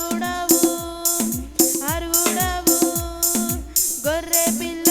అరుగుడవు అరుగుడవు గొర్రె పిల్ల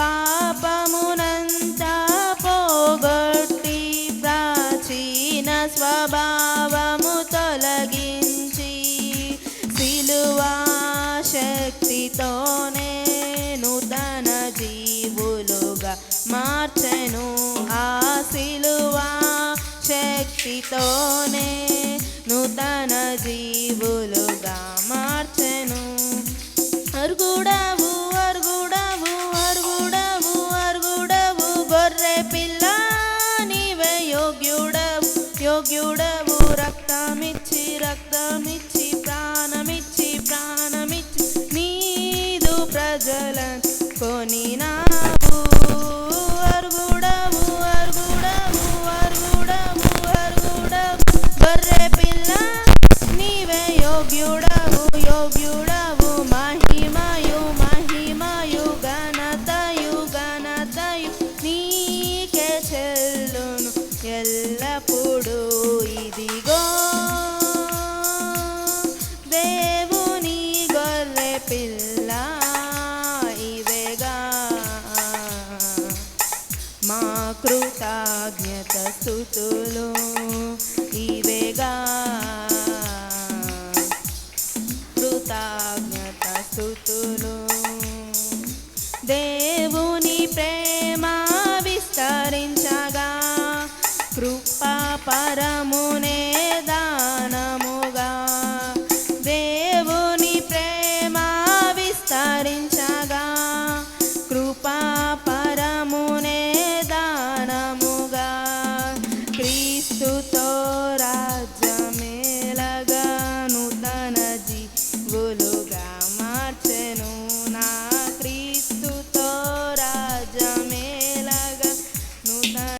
పాపమునంతా పోగొట్టి ప్రాచీన స్వభావము తొలగించి సిలువా శక్తితోనే నూతన జీవులుగా మార్చెను. ఆ సిలువా శక్తితోనే నూతన జీవులుగా మార్చెను. అరుగుడవు యోగ్యుడవు. యోగ్యుడవు రక్తమిచ్చి రక్తమిచ్చి ప్రాణమిచ్చి ప్రాణమిచ్చి నీదు ప్రజలను కొనినావు. అరుగుడవు అరుగుడవు అరుగుడవు అరుగుడవు. గొర్రె పిల్ల నీవే యోగ్యుడవు యోగ్యుడవు. మహిమయు మహిమయు ఘనతయు ఘనతయు. నీకే చెల్లును ఎల్లప్పుడూ ఇదిగో దేవుని గొర్రె పిల్ల ఇవేగా. మా కృతజ్ఞత స్థుతులు ఇవేగా. కృతజ్ఞత స్థుతులు దేవుని ప్రేమ not in